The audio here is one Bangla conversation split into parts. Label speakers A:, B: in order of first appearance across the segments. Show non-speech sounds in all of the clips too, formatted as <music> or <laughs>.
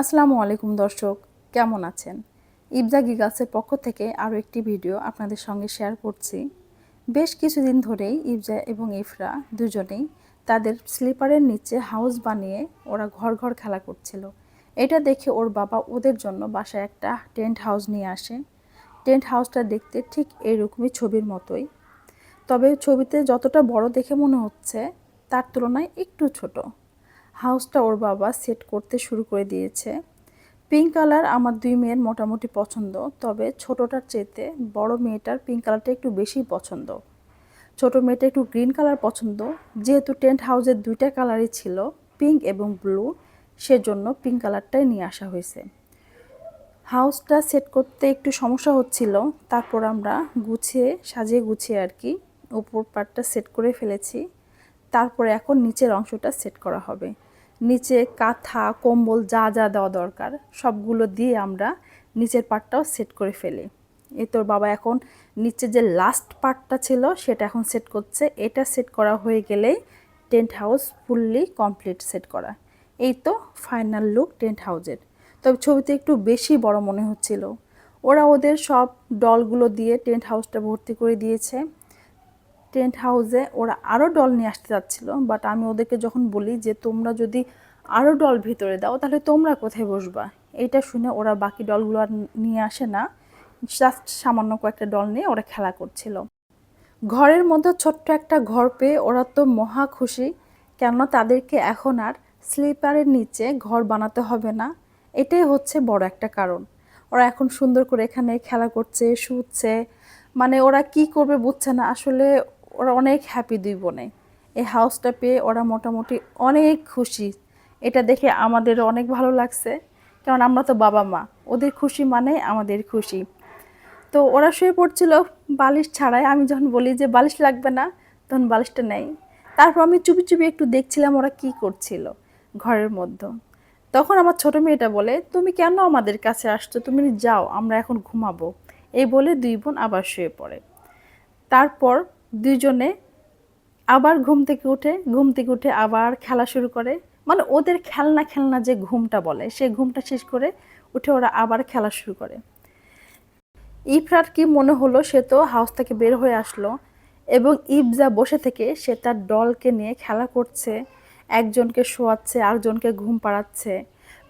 A: আসসালামু আলাইকুম দর্শক, কেমন আছেন? ইবজা গিগাসের পক্ষ থেকে আরও একটি ভিডিও আপনাদের সঙ্গে শেয়ার করছি। বেশ কিছুদিন ধরেই ইবজা এবং ইফরা দুজনেই তাদের স্লিপারের নিচে হাউস বানিয়ে ওরা ঘর ঘর খেলা করছিল। এটা দেখে ওর বাবা ওদের জন্য বাসায় একটা টেন্ট হাউস নিয়ে আসে। টেন্ট হাউসটা দেখতে ঠিক এরকমই ছবির মতোই। তবে ছবিতে যতটা বড় দেখে মনে হচ্ছে, তার তুলনায় একটু ছোট। হাউসটা ওর বাবা সেট করতে শুরু করে দিয়েছে। পিঙ্ক কালার আমার দুই মেয়ের মোটামুটি পছন্দ, তবে ছোটোটার চেয়েতে বড় মেয়েটার পিঙ্ক কালারটা একটু বেশি পছন্দ। ছোট মেয়েটা একটু গ্রিন কালার পছন্দ, যেহেতু টেন্ট হাউসের দুইটা কালারই ছিল, পিঙ্ক এবং ব্লু, সেজন্য পিঙ্ক কালারটাই নিয়ে আসা হয়েছে। হাউসটা সেট করতে একটু সমস্যা হচ্ছিল, তারপর আমরা গুছিয়ে, সাজিয়ে গুছিয়ে আর কি, উপর পার্টটা সেট করে ফেলেছি। তারপরে এখন নিচের অংশটা সেট করা হবে। নিচে কাঁথা, কম্বল যা যা দেওয়া দরকার, সবগুলো দিয়ে আমরা নিচের পার্টটাও সেট করে ফেলি। এ তোর বাবা এখন নিচে যে লাস্ট পার্টটা ছিল, সেটা এখন সেট করছে। এটা সেট করা হয়ে গেলেই tent house fully complete set করা। এই তো ফাইনাল লুক টেন্ট হাউসের তবে ছবিতে একটু বেশি বড় মনে হচ্ছিল। ওরা ওদের সব ডলগুলো দিয়ে টেন্ট হাউসটা ভর্তি করে দিয়েছে। টেন্ট হাউসে ওরা আরও ডল নিয়ে আসতে যাচ্ছিল বাট আমি ওদেরকে যখন বলি যে তোমরা যদি আরও ডল ভিতরে দাও, তাহলে তোমরা কোথায় বসবা? এইটা শুনে ওরা বাকি ডলগুলো আর নিয়ে আসে না। জাস্ট সামান্য কয়েকটা ডল নিয়ে ওরা খেলা করছিল। ঘরের মধ্যে ছোট্ট একটা ঘর পেয়ে ওরা তো মহা খুশি, কেননা তাদেরকে এখন আর স্লিপারের নিচে ঘর বানাতে হবে না। এটাই হচ্ছে বড় একটা কারণ। ওরা এখন সুন্দর করে এখানে খেলা করছে, শুচ্ছে মানে ওরা কি করবে বুঝছে না। আসলে ওরা অনেক হ্যাপি দুই বোনে। এই হাউসটা পেয়ে ওরা মোটামুটি অনেক খুশি। এটা দেখে আমাদের অনেক ভালো লাগছে। কারণ আমরা তো বাবা মা, ওদের খুশি মানে আমাদের খুশি। তো ওরা শুয়ে পড়ছিল বালিশ ছাড়াই। আমি যখন বলি যে বালিশ লাগবে না, তখন বালিশটা নেই। তারপর আমি চুপি চুপি একটু দেখছিলাম ওরা কি করছিল ঘরের মধ্যে। তখন আমার ছোট মেয়েটা বলে, তুমি কেন আমাদের কাছে আসছো? তুমি যাও, আমরা এখন ঘুমাবো। এই বলে দুই বোন আবার শুয়ে পড়ে। তারপর দুইজনে আবার ঘুম থেকে উঠে, ঘুম থেকে উঠে আবার খেলা শুরু করে। মানে ওদের খেলনা খেলনা যে ঘুমটা বলে, সে ঘুমটা শেষ করে উঠে ওরা আবার খেলা শুরু করে। ইফরার কি মনে হলো সে তো হাউস থেকে বের হয়ে আসলো এবং ইবজা বসে থেকে সে তার ডলকে নিয়ে খেলা করছে, একজনকে শোয়াচ্ছে, আরেকজনকে ঘুম পাড়াচ্ছে।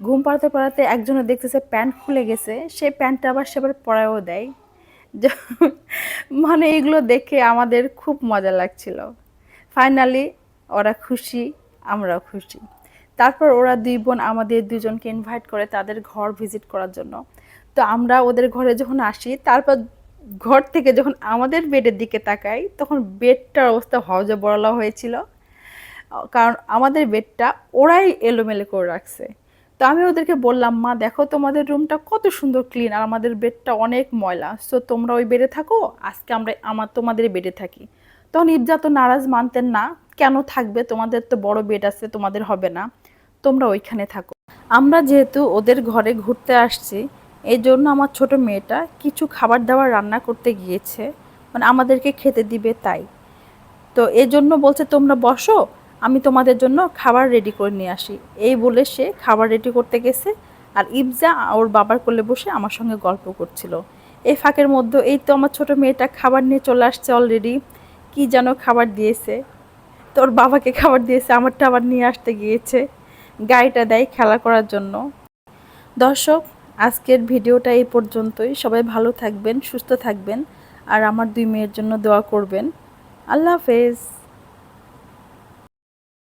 A: ঘুম পাড়াতে পাড়াতে একজনে দেখতেছে প্যান্ট খুলে গেছে, সে প্যান্টটা আবার সে আবার পরায়ও দেয়। <laughs> মানে এগুলো দেখে আমাদের খুব মজা লাগছিল। ফাইনালি ওরা খুশি, আমরাও খুশি। তারপর ওরা দুই বোন আমাদের দুজনকে ইনভাইট করে তাদের ঘর ভিজিট করার জন্য। তো আমরা ওদের ঘরে যখন আসি, তারপর ঘর থেকে যখন আমাদের বেডের দিকে তাকাই, তখন বেডটার অবস্থা হজে বড়লা হয়েছিল। কারণ আমাদের বেডটা ওরাই এলোমেলো করে রাখছে। তো আমি ওদেরকে বললাম, মা, দেখো তোমাদের রুমটা কত সুন্দর ক্লিন আর আমাদের বেডটা অনেক ময়লা। সো তোমরা ওই বেডে থাকো, আজকে আমরা আমার তোমাদের বেডে থাকি। তখন ইবজা তো নারাজ মানতেন না, কেন থাকবে? তোমাদের তো বড় বেড আছে, তোমাদের হবে না। তোমরা ওইখানে থাকো। আমরা যেহেতু ওদের ঘরে ঘুরতে আসছি, এই জন্য আমার ছোট মেয়েটা কিছু খাবার দাবার রান্না করতে গিয়েছে। মানে আমাদেরকে খেতে দিবে তাই। তো এজন্য বলছে, তোমরা বসো তোমাদের জন্য খাবার রেডি করে নিয়ে আসি। এই বলে সে খাবার রেডি করতে গেছে আর ইবজা ওর বাবার কোলে বসে আমার সঙ্গে গল্প করছিল। এই ফাঁকের মধ্যে এই তো আমার ছোট মেয়েটা খাবার নিয়ে চলে আসছে অলরেডি কি যেন খাবার দিয়েছে। তোর বাবাকে খাবার দিয়েছে, আমারটা আবার নিয়ে আসতে গিয়েছে। গাড়িটা দেয় খেলা করার জন্য। দর্শক, আজকের ভিডিওটা এই পর্যন্তই। সবাই ভালো থাকবেন, সুস্থ থাকবেন। আর আমার দুই মেয়ের জন্য দোয়া করবেন। আল্লাহ হাফেজ।